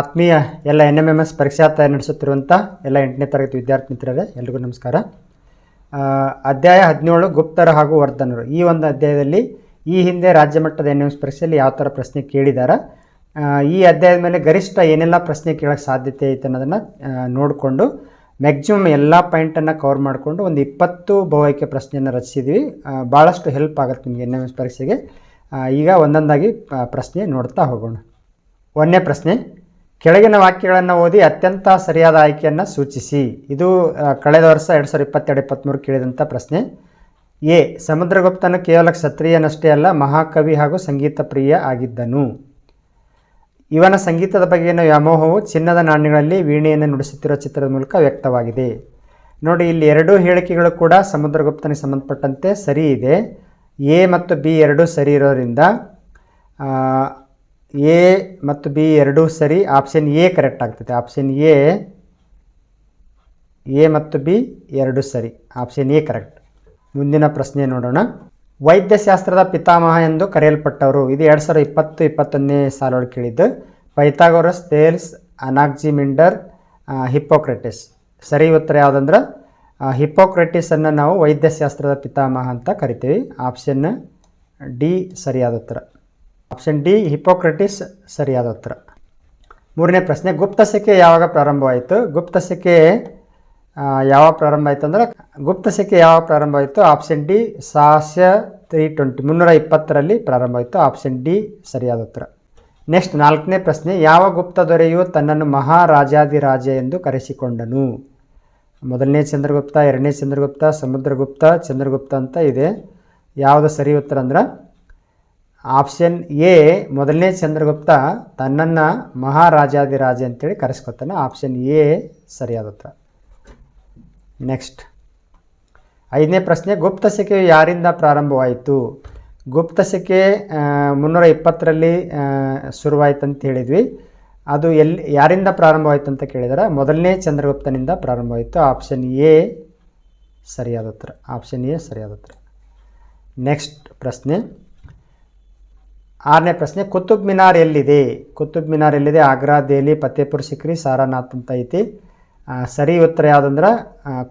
ಆತ್ಮೀಯ ಎಲ್ಲ N M M S ಪರೀಕ್ಷಾರ್ಥ ನಡೆಸುತ್ತಿರುವಂಥ ಎಲ್ಲ ಎಂಟನೇ ತರಗತಿ ವಿದ್ಯಾರ್ಥಿ ಮಿತ್ರರೇ, ಎಲ್ರಿಗೂ ನಮಸ್ಕಾರ. ಅಧ್ಯಾಯ ಹದಿನೇಳು, ಗುಪ್ತರ ಹಾಗೂ ವರ್ಧನರು. ಈ ಒಂದು ಅಧ್ಯಾಯದಲ್ಲಿ ಈ ಹಿಂದೆ ರಾಜ್ಯ ಮಟ್ಟದ ಎನ್ ಎಂ ಎಸ್ ಪರೀಕ್ಷೆಯಲ್ಲಿ ಯಾವ ಥರ ಪ್ರಶ್ನೆ ಕೇಳಿದ್ದಾರೆ ಈ ಅಧ್ಯಾಯದ ಮೇಲೆ ಗರಿಷ್ಠ ಏನೆಲ್ಲ ಪ್ರಶ್ನೆ ಕೇಳೋಕ್ಕೆ ಸಾಧ್ಯತೆ ಐತೆ ಅನ್ನೋದನ್ನು ನೋಡಿಕೊಂಡು ಮ್ಯಾಕ್ಸಿಮಮ್ ಎಲ್ಲ ಪಾಯಿಂಟನ್ನು ಕವರ್ ಮಾಡಿಕೊಂಡು ಒಂದು ಇಪ್ಪತ್ತು ಬಹುಆಯ್ಕೆ ಪ್ರಶ್ನೆಯನ್ನು ರಚಿಸಿದ್ವಿ. ಭಾಳಷ್ಟು ಹೆಲ್ಪ್ ಆಗುತ್ತೆ ನಿಮಗೆ ಎನ್ ಎಂ ಎಸ್ ಪರೀಕ್ಷೆಗೆ. ಈಗ ಒಂದೊಂದಾಗಿ ಪ್ರಶ್ನೆ ನೋಡ್ತಾ ಹೋಗೋಣ. ಒಂದನೇ ಪ್ರಶ್ನೆ. ಕೆಳಗಿನ ವಾಕ್ಯಗಳನ್ನು ಓದಿ ಅತ್ಯಂತ ಸರಿಯಾದ ಆಯ್ಕೆಯನ್ನು ಸೂಚಿಸಿ. ಇದು ಕಳೆದ ವರ್ಷ ಎರಡು ಸಾವಿರದ ಇಪ್ಪತ್ತೆರಡು ಇಪ್ಪತ್ತ್ಮೂರು ಕೇಳಿದಂಥ ಪ್ರಶ್ನೆ. ಎ, ಸಮುದ್ರಗುಪ್ತನು ಕೇವಲ ಕ್ಷತ್ರಿಯನಷ್ಟೇ ಅಲ್ಲ, ಮಹಾಕವಿ ಹಾಗೂ ಸಂಗೀತ ಪ್ರಿಯ ಆಗಿದ್ದನು. ಇವನ ಸಂಗೀತದ ಬಗೆಗಿನ ವ್ಯಾಮೋಹವು ಚಿನ್ನದ ನಾಣ್ಯಗಳಲ್ಲಿ ವೀಣೆಯನ್ನು ನುಡಿಸುತ್ತಿರುವ ಚಿತ್ರದ ಮೂಲಕ ವ್ಯಕ್ತವಾಗಿದೆ. ನೋಡಿ, ಇಲ್ಲಿ ಎರಡೂ ಹೇಳಿಕೆಗಳು ಕೂಡ ಸಮುದ್ರಗುಪ್ತನಿಗೆ ಸಂಬಂಧಪಟ್ಟಂತೆ ಸರಿ ಇದೆ. ಎ ಮತ್ತು ಬಿ ಎರಡೂ ಸರಿ ಇರೋದರಿಂದ ಎ ಮತ್ತು ಬಿ ಎರಡೂ ಸರಿ ಆಪ್ಷನ್ ಎ ಕರೆಕ್ಟ್ ಆಗ್ತದೆ. ಆಪ್ಷನ್ ಎ ಎ ಮತ್ತು ಬಿ ಎರಡು ಸರಿ. ಆಪ್ಷನ್ ಎ ಕರೆಕ್ಟ್ ಮುಂದಿನ ಪ್ರಶ್ನೆ ನೋಡೋಣ. ವೈದ್ಯಶಾಸ್ತ್ರದ ಪಿತಾಮಹ ಎಂದು ಕರೆಯಲ್ಪಟ್ಟವರು, ಇದು ಎರಡು ಸಾವಿರದ ಇಪ್ಪತ್ತು, ಇಪ್ಪತ್ತೊಂದನೇ ಸಾಲೊಳಗೆ ಕೇಳಿದ್ದು. Pythagoras Thales Anaximander Hippocrates. ಸರಿ ಉತ್ತರ ಯಾವುದಂದ್ರೆ ಹಿಪ್ಪೋಕ್ರೆಟಿಸನ್ನು ನಾವು ವೈದ್ಯಶಾಸ್ತ್ರದ ಪಿತಾಮಹ ಅಂತ ಕರಿತೀವಿ. ಆಪ್ಷನ್ ಡಿ ಸರಿಯಾದ ಉತ್ತರ. ಆಪ್ಷನ್ ಡಿ, ಹಿಪೋಕ್ರಟಿಸ್ ಸರಿಯಾದ ಉತ್ತರ. ಮೂರನೇ ಪ್ರಶ್ನೆ ಗುಪ್ತಸಿಕೆ ಯಾವಾಗ ಪ್ರಾರಂಭವಾಯಿತು? ಗುಪ್ತಸಿಕೆ ಯಾವಾಗ ಪ್ರಾರಂಭ ಆಯಿತು ಅಂದ್ರೆ ಗುಪ್ತಸಿಕೆ ಯಾವಾಗ ಪ್ರಾರಂಭ ಆಯಿತು? ಆಪ್ಷನ್ ಡಿ, ಸಾಹಸ್ಯ ತ್ರೀ ಟ್ವೆಂಟಿ, ಮುನ್ನೂರ ಇಪ್ಪತ್ತರಲ್ಲಿ ಪ್ರಾರಂಭ ಆಯಿತು. ಆಪ್ಷನ್ ಡಿ, ಸರಿಯಾದ ಉತ್ತರ. ನೆಕ್ಸ್ಟ್, ನಾಲ್ಕನೇ ಪ್ರಶ್ನೆ, ಯಾವ ಗುಪ್ತ ದೊರೆಯು ತನ್ನನ್ನು ಮಹಾರಾಜಾದಿರಾಜ ಎಂದು ಕರೆಸಿಕೊಂಡನು? ಮೊದಲನೇ ಚಂದ್ರಗುಪ್ತ, ಎರಡನೇ ಚಂದ್ರಗುಪ್ತ ಸಮುದ್ರಗುಪ್ತ ಚಂದ್ರಗುಪ್ತ ಅಂತ ಇದೆ. ಯಾವುದು ಸರಿ ಉತ್ತರ ಅಂದ್ರೆ ಆಪ್ಷನ್ ಎ, ಮೊದಲನೇ ಚಂದ್ರಗುಪ್ತ ತನ್ನನ್ನು ಮಹಾರಾಜಾದಿರಾಜ ಅಂತೇಳಿ ಕರೆಸ್ಕೊತಾನೆ. ಆಪ್ಷನ್ ಎ ಸರಿಯಾದ ಉತ್ತರ ನೆಕ್ಸ್ಟ್. ಐದನೇ ಪ್ರಶ್ನೆ, ಗುಪ್ತ ಸಖೆ ಯಾರಿಂದ ಪ್ರಾರಂಭವಾಯಿತು? ಗುಪ್ತಸೆಕೆ ಸಖೆ ಮುನ್ನೂರ ಇಪ್ಪತ್ತರಲ್ಲಿ ಶುರುವಾಯಿತು ಅಂತ ಹೇಳಿದ್ವಿ. ಅದು ಎಲ್ಲಿ ಯಾರಿಂದ ಪ್ರಾರಂಭವಾಯಿತು ಅಂತ ಕೇಳಿದರೆ? ಮೊದಲನೇ ಚಂದ್ರಗುಪ್ತನಿಂದ ಪ್ರಾರಂಭವಾಯಿತು. ಆಪ್ಷನ್ ಎ ಸರಿಯಾದ ಉತ್ತರ ಆಪ್ಷನ್ ಎ ಸರಿಯಾದ ಉತ್ತರ ನೆಕ್ಸ್ಟ್ ಪ್ರಶ್ನೆ. ಆರನೇ ಪ್ರಶ್ನೆ, ಕುತುಬ್ ಮಿನಾರ್ ಎಲ್ಲಿದೆ? ಕುತುಬ್ ಮಿನಾರ್ ಎಲ್ಲಿದೆ? ಆಗ್ರಾ, ದೆಹಲಿ, ಫತೇಪುರ್, ಸಿಕ್ರಿ, ಸಾರಾನಾಥ್ ಅಂತ ಐತಿ. ಸರಿ ಉತ್ತರ ಯಾವುದಂದ್ರೆ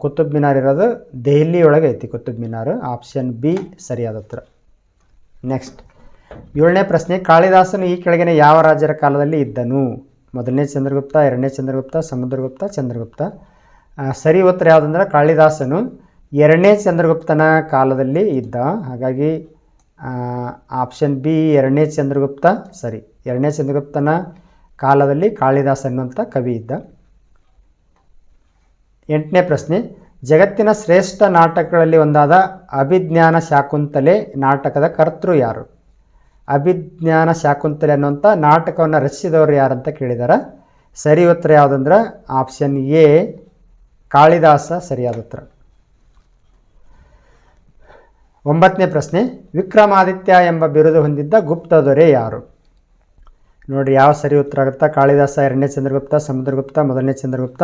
ಕುತುಬ್ ಮಿನಾರ್ ಇರೋದು ದೆಹಲಿ ಒಳಗೆ ಐತಿ, ಕುತುಬ್ ಮಿನಾರ್. ಆಪ್ಷನ್ ಬಿ, ಸರಿಯಾದ ಉತ್ತರ. ನೆಕ್ಸ್ಟ್, ಏಳನೇ ಪ್ರಶ್ನೆ, ಕಾಳಿದಾಸನು ಈ ಕೆಳಗಿನ ಯಾವ ರಾಜರ ಕಾಲದಲ್ಲಿ ಇದ್ದನು? ಮೊದಲನೇ ಚಂದ್ರಗುಪ್ತ, ಎರಡನೇ ಚಂದ್ರಗುಪ್ತ, ಸಮುದ್ರಗುಪ್ತ, ಚಂದ್ರಗುಪ್ತ. ಸರಿ ಉತ್ತರ ಯಾವುದಂದ್ರೆ, ಕಾಳಿದಾಸನು ಎರಡನೇ ಚಂದ್ರಗುಪ್ತನ ಕಾಲದಲ್ಲಿ ಇದ್ದ, ಹಾಗಾಗಿ ಆಪ್ಷನ್ ಬಿ ಎರಡನೇ ಚಂದ್ರಗುಪ್ತ ಸರಿ ಎರಡನೇ ಚಂದ್ರಗುಪ್ತನ ಕಾಲದಲ್ಲಿ ಕಾಳಿದಾಸ ಅನ್ನುವಂಥ ಕವಿ ಇದ್ದ. ಎಂಟನೇ ಪ್ರಶ್ನೆ, ಜಗತ್ತಿನ ಶ್ರೇಷ್ಠ ನಾಟಕಗಳಲ್ಲಿ ಒಂದಾದ ಅಭಿಜ್ಞಾನ ಶಾಕುಂತಲೆ ನಾಟಕದ ಕರ್ತೃ ಯಾರು? ಅಭಿಜ್ಞಾನ ಶಾಕುಂತಲೆ ಅನ್ನುವಂಥ ನಾಟಕವನ್ನು ರಚಿಸಿದವರು ಯಾರಂತ ಕೇಳಿದಾರೆ? ಸರಿ ಉತ್ತರ ಯಾವುದಂದ್ರೆ ಆಪ್ಷನ್ ಎ ಕಾಳಿದಾಸ ಸರಿಯಾದ ಉತ್ತರ. ಒಂಬತ್ತನೇ ಪ್ರಶ್ನೆ, ವಿಕ್ರಮಾದಿತ್ಯ ಎಂಬ ಬಿರುದು ಹೊಂದಿದ್ದ ಗುಪ್ತ ದೊರೆ ಯಾರು? ನೋಡಿ ಯಾವ ಸರಿ ಉತ್ತರ ಆಗುತ್ತಾ? ಕಾಳಿದಾಸ, ಎರಡನೇ ಚಂದ್ರಗುಪ್ತ, ಸಮುದ್ರಗುಪ್ತ, ಮೊದಲನೇ ಚಂದ್ರಗುಪ್ತ.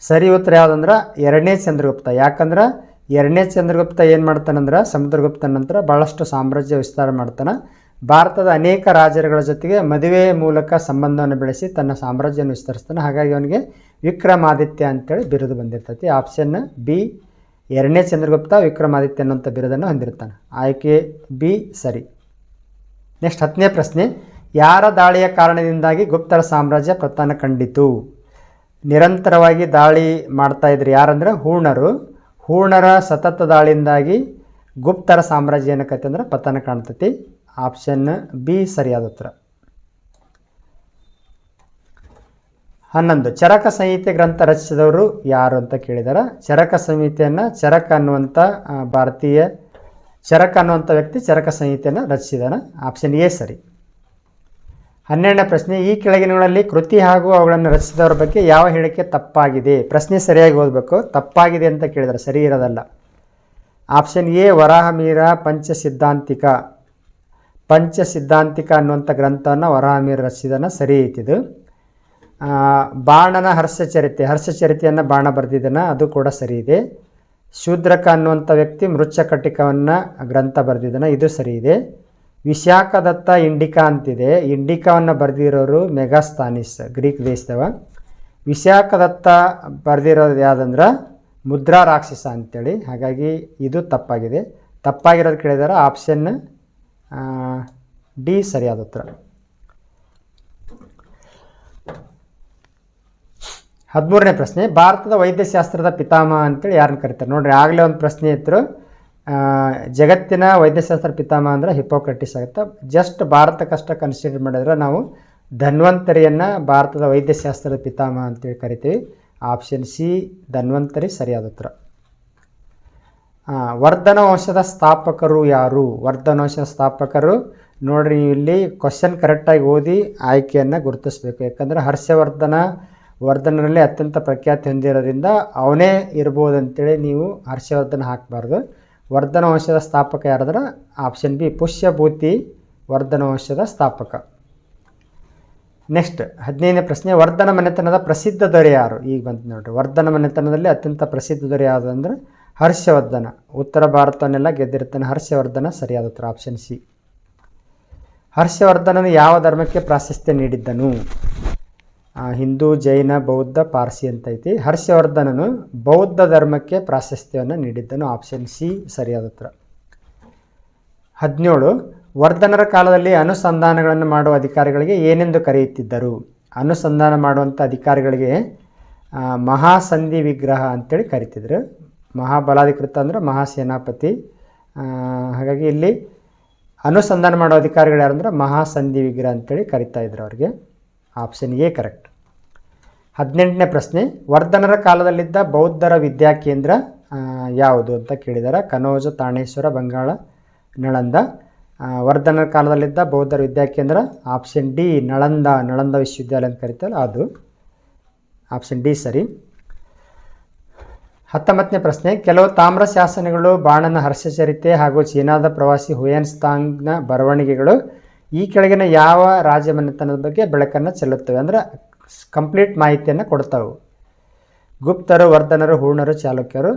ಸರಿ ಉತ್ತರ ಯಾವುದಂದ್ರೆ? ಎರಡನೇ ಚಂದ್ರಗುಪ್ತ. ಯಾಕಂದ್ರೆ? ಎರಡನೇ ಚಂದ್ರಗುಪ್ತ ಏನು ಮಾಡ್ತಾನಂದ್ರೆ? ಸಮುದ್ರಗುಪ್ತ ನಂತರ ಭಾಳಷ್ಟು ಸಾಮ್ರಾಜ್ಯ ವಿಸ್ತಾರ ಮಾಡ್ತಾನೆ. ಭಾರತದ ಅನೇಕ ರಾಜರುಗಳ ಜೊತೆಗೆ ಮದುವೆ ಮೂಲಕ ಸಂಬಂಧವನ್ನು ಬೆಳೆಸಿ ತನ್ನ ಸಾಮ್ರಾಜ್ಯವನ್ನು ವಿಸ್ತರಿಸ್ತಾನೆ. ಹಾಗಾಗಿ ಅವನಿಗೆ ವಿಕ್ರಮಾದಿತ್ಯ ಅಂತೇಳಿ ಬಿರುದು ಬಂದಿರ್ತೈತಿ. ಆಪ್ಷನ್ ಬಿ ಎರಡನೇ ಚಂದ್ರಗುಪ್ತ ವಿಕ್ರಮಾದಿತ್ಯ ಅನ್ನುವಂಥ ಬಿರುದನ್ನು ಹೊಂದಿರ್ತಾನೆ ಆಯ್ಕೆ ಬಿ ಸರಿ. ನೆಕ್ಸ್ಟ್ ಹತ್ತನೇ ಪ್ರಶ್ನೆ, ಯಾರ ದಾಳಿಯ ಕಾರಣದಿಂದಾಗಿ ಗುಪ್ತರ ಸಾಮ್ರಾಜ್ಯ ಪ್ರತಾನ ಕಂಡಿತು? ನಿರಂತರವಾಗಿ ದಾಳಿ ಮಾಡ್ತಾ ಇದ್ರು ಯಾರಂದ್ರೆ ಹೂಣರು ಹೂಣರ ಸತತ ದಾಳಿಯಿಂದಾಗಿ ಗುಪ್ತರ ಸಾಮ್ರಾಜ್ಯ ಏನಕ್ಕೈತೆ ಅಂದ್ರೆ ಪತನ ಕಾಣ್ತೈತಿ. ಆಪ್ಷನ್ ಬಿ ಸರಿಯಾದ ಉತ್ತರ. ಹನ್ನೊಂದು. ಚರಕ ಸಂಹಿತೆ ಗ್ರಂಥ ರಚಿಸಿದವರು ಯಾರು ಅಂತ ಕೇಳಿದಾರೆ? ಚರಕ ಸಂಹಿತೆಯನ್ನು ಚರಕ ಅನ್ನುವಂಥ ಭಾರತೀಯ ಚರಕ ಅನ್ನುವಂಥ ವ್ಯಕ್ತಿ ಚರಕ ಸಂಹಿತೆಯನ್ನು ರಚಿಸಿದಾನೆ. ಆಪ್ಷನ್ ಎ ಸರಿ. ಹನ್ನೆರಡನೇ ಪ್ರಶ್ನೆ, ಈ ಕೆಳಗಿನಗಳಲ್ಲಿ ಕೃತಿ ಹಾಗೂ ಅವುಗಳನ್ನು ರಚಿಸಿದವರ ಬಗ್ಗೆ ಯಾವ ಹೇಳಿಕೆ ತಪ್ಪಾಗಿದೆ? ಪ್ರಶ್ನೆ ಸರಿಯಾಗಿ ಓದಬೇಕು. ತಪ್ಪಾಗಿದೆ ಅಂತ ಕೇಳಿದರೆ. ಸರಿ ಇರೋದಲ್ಲ. Option A ವರಾಹಮೀರ ಪಂಚಸಿದ್ಧಾಂತಿಕ. ಪಂಚಸಿದ್ಧಾಂತಿಕ ಅನ್ನುವಂಥ ಗ್ರಂಥವನ್ನು ವರಾಹಮೀರ ರಚಿಸಿದನ. ಸರಿ ಐತಿದು. ಬಾಣನ ಹರ್ಷಚರಿತೆ ಹರ್ಷಚರಿತೆಯನ್ನು ಬಾಣ ಬರೆದಿದ್ದಾನೆ ಅದು ಕೂಡ ಸರಿ ಇದೆ. ಶೂದ್ರಕ ಅನ್ನುವಂಥ ವ್ಯಕ್ತಿ ಮೃಚ್ಛಕಟಿಕವನ್ನು ಗ್ರಂಥ ಬರೆದಿದ್ದಾನೆ ಇದು ಸರಿ ಇದೆ. ವಿಶಾಖದತ್ತ ಇಂಡಿಕಾ ಅಂತಿದೆ. ಇಂಡಿಕಾವನ್ನು ಬರೆದಿರೋರು ಮೆಗಾಸ್ತಾನಿಸ್, ಗ್ರೀಕ್ ದೇಶದವ. ವಿಶಾಖದತ್ತ ಬರೆದಿರೋದು ಯಾವುದಂದ್ರೆ ಮುದ್ರಾ ರಾಕ್ಷಸ ಅಂತೇಳಿ. ಹಾಗಾಗಿ ಇದು ತಪ್ಪಾಗಿದೆ. ತಪ್ಪಾಗಿರೋದು ಕೇಳಿದಾರೆ ಆಪ್ಷನ್ ಡಿ ಸರಿಯಾದ ಉತ್ತರ. ಹದಿಮೂರನೇ ಪ್ರಶ್ನೆ, ಭಾರತದ ವೈದ್ಯಶಾಸ್ತ್ರದ ಪಿತಾಮಹ ಅಂತೇಳಿ ಯಾರನ್ನ ಕರೀತಾರೆ? ನೋಡ್ರಿ, ಆಗಲೇ ಒಂದು ಪ್ರಶ್ನೆ ಇತ್ತು. ಜಗತ್ತಿನ ವೈದ್ಯಶಾಸ್ತ್ರ ಪಿತಾಮಹ ಅಂದ್ರೆ ಹಿಪೋಕ್ರಟಿಸ್ ಆಗುತ್ತೆ. ಜಸ್ಟ್ ಭಾರತಕ್ಕಷ್ಟ ಕನ್ಸಿಡರ್ ಮಾಡಿದ್ರೆ ನಾವು ಧನ್ವಂತರಿಯನ್ನು ಭಾರತದ ವೈದ್ಯಶಾಸ್ತ್ರದ ಪಿತಾಮಹ ಅಂತೇಳಿ ಕರಿತೀವಿ. ಆಪ್ಷನ್ ಸಿ ಧನ್ವಂತರಿ ಸರಿಯಾದ ಉತ್ತರ. ವರ್ಧನ ವಂಶದ ಸ್ಥಾಪಕರು ಯಾರು? ವರ್ಧನ ವಂಶದ ಸ್ಥಾಪಕರು, ನೋಡ್ರಿ, ಇಲ್ಲಿ ಕ್ವಶನ್ ಕರೆಕ್ಟಾಗಿ ಓದಿ ಆಯ್ಕೆಯನ್ನು ಗುರುತಿಸ್ಬೇಕು. ಯಾಕಂದರೆ ಹರ್ಷವರ್ಧನ ವರ್ಧನರಲ್ಲಿ ಅತ್ಯಂತ ಪ್ರಖ್ಯಾತಿ ಹೊಂದಿರೋದ್ರಿಂದ ಅವನೇ ಇರ್ಬೋದು ಅಂತೇಳಿ ನೀವು ಹರ್ಷವರ್ಧನ ಹಾಕಬಾರ್ದು. ವರ್ಧನ ವಂಶದ ಸ್ಥಾಪಕ ಯಾರಾದ್ರೆ? ಆಪ್ಷನ್ ಬಿ ಪುಷ್ಯಭೂತಿ ವರ್ಧನ ವಂಶದ ಸ್ಥಾಪಕ. ನೆಕ್ಸ್ಟ್ ಹದಿನೈದನೇ ಪ್ರಶ್ನೆ, ವರ್ಧನ ಮನೆತನದ ಪ್ರಸಿದ್ಧ ದೊರೆ ಯಾರು? ಈಗ ಬಂತು ನೋಡ್ರಿ, ವರ್ಧನ ಮನೆತನದಲ್ಲಿ ಅತ್ಯಂತ ಪ್ರಸಿದ್ಧ ದೊರೆ ಯಾವುದು ಅಂದರೆ ಹರ್ಷವರ್ಧನ. ಉತ್ತರ ಭಾರತವನ್ನೆಲ್ಲ ಗೆದ್ದಿರ್ತಾನೆ ಹರ್ಷವರ್ಧನ, ಸರಿಯಾದ ಉತ್ತರ ಆಪ್ಷನ್ ಸಿ ಹರ್ಷವರ್ಧನನು ಯಾವ ಧರ್ಮಕ್ಕೆ ಪ್ರಾಶಸ್ತ್ಯ ನೀಡಿದ್ದನು? ಹಿಂದೂ ಜೈನ ಬೌದ್ಧ ಪಾರ್ಸಿ ಅಂತ ಐತಿ ಹರ್ಷವರ್ಧನನು ಬೌದ್ಧ ಧರ್ಮಕ್ಕೆ ಪ್ರಾಶಸ್ತ್ಯವನ್ನು ನೀಡಿದ್ದನು. ಆಪ್ಷನ್ ಸಿ ಸರಿಯಾದ ಉತ್ತರ. ಹದಿನೇಳು, ವರ್ಧನರ ಕಾಲದಲ್ಲಿ ಅನುಸಂಧಾನಗಳನ್ನು ಮಾಡುವ ಅಧಿಕಾರಿಗಳಿಗೆ ಏನೆಂದು ಕರೆಯುತ್ತಿದ್ದರು? ಅನುಸಂಧಾನ ಮಾಡುವಂಥ ಅಧಿಕಾರಿಗಳಿಗೆ ಮಹಾಸಂಧಿ ವಿಗ್ರಹ ಅಂತೇಳಿ ಕರಿತಿದ್ರು. ಮಹಾಬಲಾಧಿಕೃತ ಅಂದರೆ ಮಹಾಸೇನಾಪತಿ. ಹಾಗಾಗಿ ಇಲ್ಲಿ ಅನುಸಂಧಾನ ಮಾಡೋ ಅಧಿಕಾರಿಗಳು ಯಾರಂದ್ರೆ ಮಹಾಸಂಧಿ ವಿಗ್ರಹ ಅಂತೇಳಿ ಕರಿತಾ ಇದ್ರು ಅವ್ರಿಗೆ. Option A correct. ಹದಿನೆಂಟನೇ ಪ್ರಶ್ನೆ, ವರ್ಧನರ ಕಾಲದಲ್ಲಿದ್ದ ಬೌದ್ಧರ ವಿದ್ಯಾಕೇಂದ್ರ ಯಾವುದು ಅಂತ ಕೇಳಿದ್ದಾರೆ ಕನೋಜ, ತಾಣೇಶ್ವರ, ಬಂಗಾಳ, ನಳಂದ. ವರ್ಧನರ ಕಾಲದಲ್ಲಿದ್ದ ಬೌದ್ಧರ ವಿದ್ಯಾಕೇಂದ್ರ ಆಪ್ಷನ್ ಡಿ, ನಳಂದ ನಳಂದ ವಿಶ್ವವಿದ್ಯಾಲಯ ಅಂತ ಕರೀತಾರೆ ಅದು. ಆಪ್ಷನ್ ಡಿ ಸರಿ. ಹತ್ತೊಂಬತ್ತನೇ ಪ್ರಶ್ನೆ, ಕೆಲವು ತಾಮ್ರ ಶಾಸನಗಳು, ಬಾಣನ ಹರ್ಷಚರಿತೆ ಹಾಗೂ ಚೀನಾದ ಪ್ರವಾಸಿ ಹುಯನ್ಸ್ತಾಂಗ್ನ ಬರವಣಿಗೆಗಳು ಈ ಕೆಳಗಿನ ಯಾವ ರಾಜಮನೆತನದ ಬಗ್ಗೆ ಬೆಳಕನ್ನು ಚೆಲ್ಲುತ್ತವೆ? ಅಂದರೆ ಕಂಪ್ಲೀಟ್ ಮಾಹಿತಿಯನ್ನು ಕೊಡ್ತಾವೆ. ಗುಪ್ತರು, ವರ್ಧನರು, ಹೂರ್ಣರು, ಚಾಲುಕ್ಯರು.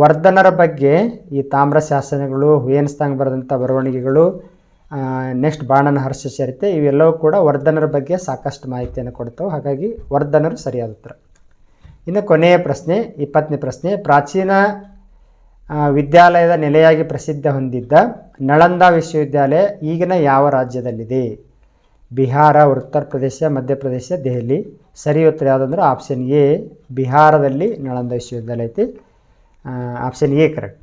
ವರ್ಧನರ ಬಗ್ಗೆ ಈ ತಾಮ್ರ ಶಾಸನಗಳು ಹುಯನ್ಸ್ತಾಂಗ್ ಬರೆದಂಥ ಬರವಣಿಗೆಗಳು ನೆಕ್ಸ್ಟ್ ಬಾಣನ ಹರ್ಷ ಚರಿತೆ, ಇವೆಲ್ಲವೂ ಕೂಡ ವರ್ಧನರ ಬಗ್ಗೆ ಸಾಕಷ್ಟು ಮಾಹಿತಿಯನ್ನು ಕೊಡ್ತಾವೆ. ಹಾಗಾಗಿ ವರ್ಧನರು ಸರಿಯಾದ ಉತ್ತರ. ಇನ್ನು ಕೊನೆಯ ಪ್ರಶ್ನೆ, ಇಪ್ಪತ್ತನೇ ಪ್ರಶ್ನೆ. ಪ್ರಾಚೀನ ವಿದ್ಯಾಲಯದ ನೆಲೆಯಾಗಿ ಪ್ರಸಿದ್ಧ ಹೊಂದಿದ್ದ ನಳಂದ ವಿಶ್ವವಿದ್ಯಾಲಯ ಈಗಿನ ಯಾವ ರಾಜ್ಯದಲ್ಲಿದೆ? ಬಿಹಾರ, ಉತ್ತರ ಪ್ರದೇಶ ಮಧ್ಯಪ್ರದೇಶ ದೆಹಲಿ. ಸರಿ ಉತ್ತರ ಯಾವುದಂದ್ರೆ ಆಪ್ಷನ್ ಎ ಬಿಹಾರದಲ್ಲಿ ನಳಂದ ವಿಶ್ವವಿದ್ಯಾಲಯ ಐತಿ. ಆಪ್ಷನ್ ಎ ಕರೆಕ್ಟ್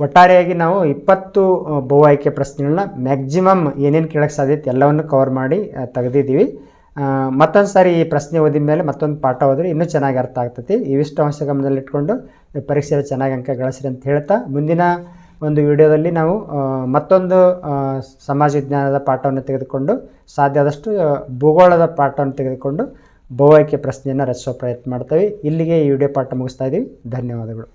ಒಟ್ಟಾರೆಯಾಗಿ ನಾವು ಇಪ್ಪತ್ತು ಬಹು ಆಯ್ಕೆ ಪ್ರಶ್ನೆಗಳನ್ನ ಮ್ಯಾಕ್ಸಿಮಮ್ ಏನೇನು ಕೇಳಕ್ಕೆ ಸಾಧ್ಯತೆ ಎಲ್ಲವನ್ನು ಕವರ್ ಮಾಡಿ ತೆಗೆದಿದ್ದೀವಿ. ಮತ್ತೊಂದು ಸಾರಿ ಈ ಪ್ರಶ್ನೆ ಓದಿದ ಮೇಲೆ ಮತ್ತೊಂದು ಪಾಠ ಓದಿದ್ರೆ ಇನ್ನೂ ಚೆನ್ನಾಗಿ ಅರ್ಥ ಆಗ್ತೈತಿ. ಇವಿಷ್ಟು ಅಂಶ ಗಮನದಲ್ಲಿಟ್ಕೊಂಡು ಪರೀಕ್ಷೆಯಲ್ಲಿ ಚೆನ್ನಾಗಿ ಅಂಕ ಗಳಿಸ್ರಿ ಅಂತ ಹೇಳ್ತಾ ಮುಂದಿನ ಒಂದು ವಿಡಿಯೋದಲ್ಲಿ ನಾವು ಮತ್ತೊಂದು ಸಮಾಜ ವಿಜ್ಞಾನದ ಪಾಠವನ್ನು ತೆಗೆದುಕೊಂಡು ಸಾಧ್ಯ ಆದಷ್ಟು ಭೂಗೋಳದ ಪಾಠವನ್ನು ತೆಗೆದುಕೊಂಡು ಆಯ್ಕೆ ಪ್ರಶ್ನೆಯನ್ನು ರಚಿಸೋ ಪ್ರಯತ್ನ ಮಾಡ್ತೇವೆ. ಇಲ್ಲಿಗೆ ಈ ವಿಡಿಯೋ ಪಾಠ ಮುಗಿಸ್ತಾ ಇದ್ದೀವಿ ಧನ್ಯವಾದಗಳು.